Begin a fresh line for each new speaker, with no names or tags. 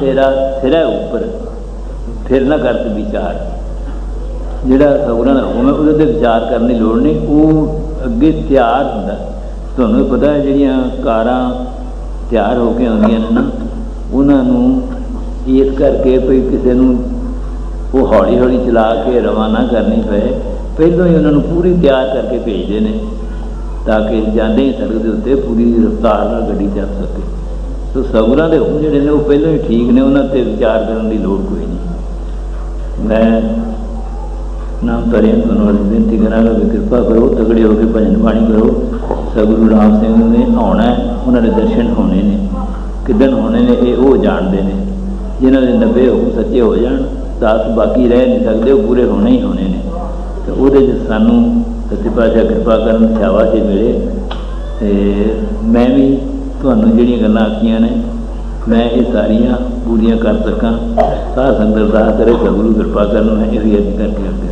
ਤੇਰਾ ਸਿਰ ਉੱਪਰ, ਫਿਰ ਨਾ ਕਰ ਵਿਚਾਰ। ਜਿਹੜਾ ਸਗੁਰਾਂ ਦਾ ਹੁਕਮ ਉਹਦੇ ਤੇ ਵਿਚਾਰ ਕਰਨ ਦੀ ਲੋੜ ਨਹੀਂ, ਉਹ ਅੱਗੇ ਤਿਆਰ ਹੁੰਦਾ। ਤੁਹਾਨੂੰ ਪਤਾ ਹੈ ਜਿਹੜੀਆਂ ਕਾਰਾਂ ਤਿਆਰ ਹੋ ਕੇ ਆਉਂਦੀਆਂ ਨੇ ਨਾ, ਉਹਨਾਂ ਨੂੰ ਇਸ ਕਰਕੇ ਕੋਈ ਕਿਸੇ ਨੂੰ ਉਹ ਹੌਲੀ ਹੌਲੀ ਚਲਾ ਕੇ ਰਵਾਨਾ ਕਰਨੀ ਪਏ। ਪਹਿਲਾਂ ਹੀ ਉਹਨਾਂ ਨੂੰ ਪੂਰੀ ਤਿਆਰ ਕਰਕੇ ਭੇਜਦੇ ਨੇ, ਤਾਂ ਕਿ ਜਾਂਦੇ ਹੀ ਸੜਕ ਦੇ ਉੱਤੇ ਪੂਰੀ ਰਫ਼ਤਾਰ ਨਾਲ ਗੱਡੀ ਚੱਲ ਸਕੇ। ਸੋ ਸਬਰਾਂ ਦੇ ਹੁਕਮ ਜਿਹੜੇ ਨੇ ਉਹ ਪਹਿਲਾਂ ਹੀ ਠੀਕ ਨੇ, ਉਹਨਾਂ ਤੇ ਵਿਚਾਰ ਕਰਨ ਦੀ ਲੋੜ ਕੋਈ ਨਹੀਂ। ਮੈਂ ਨਾਮ ਤਰੇ ਤੁਹਾਨੂੰ ਵਾਲੀ ਬੇਨਤੀ ਕਰਾਂਗਾ ਵੀ ਕਿਰਪਾ ਕਰੋ, ਤਗੜੇ ਹੋ ਕੇ ਭਜਨ ਬਾਣੀ ਕਰੋ। ਸਤਿਗੁਰੂ ਰਾਮ ਸਿੰਘ ਨੇ ਆਉਣਾ ਉਹਨਾਂ ਦੇ ਦਰਸ਼ਨ ਹੋਣੇ ਨੇ। ਕਿਦਨ ਹੋਣੇ ਨੇ, ਇਹ ਉਹ ਜਾਣਦੇ ਨੇ। ਜਿਨ੍ਹਾਂ ਦੇ 90 ਹੁਕਮ ਸੱਚੇ ਹੋ ਜਾਣ ਦਸ ਬਾਕੀ ਰਹਿ ਨਹੀਂ ਸਕਦੇ, ਉਹ ਪੂਰੇ ਹੋਣੇ ਹੀ ਹੋਣੇ ਨੇ। ਤੇ ਉਹਦੇ 'ਚ ਸਾਨੂੰ ਸੱਚੇ ਪਾਤਸ਼ਾਹ ਕਿਰਪਾ ਕਰਨ ਸ਼ਾਬਾਸ਼ ਮਿਲੇ। ਤੇ ਮੈਂ ਵੀ ਤੁਹਾਨੂੰ ਜਿਹੜੀਆਂ ਗੱਲਾਂ ਆਖੀਆਂ ਨੇ, ਮੈਂ ਇਹ ਸਾਰੀਆਂ ਪੂਰੀਆਂ ਕਰ ਸਕਾਂ। ਸਾਧ ਸੰਗਤ ਦਾ ਕਰੇ ਸਤਿਗੁਰੂ ਕਿਰਪਾ ਕਰਨ, ਮੈਂ ਇਹ ਹੀ ਅਰਜ਼ ਕਰਕੇ ਅੱਗੇ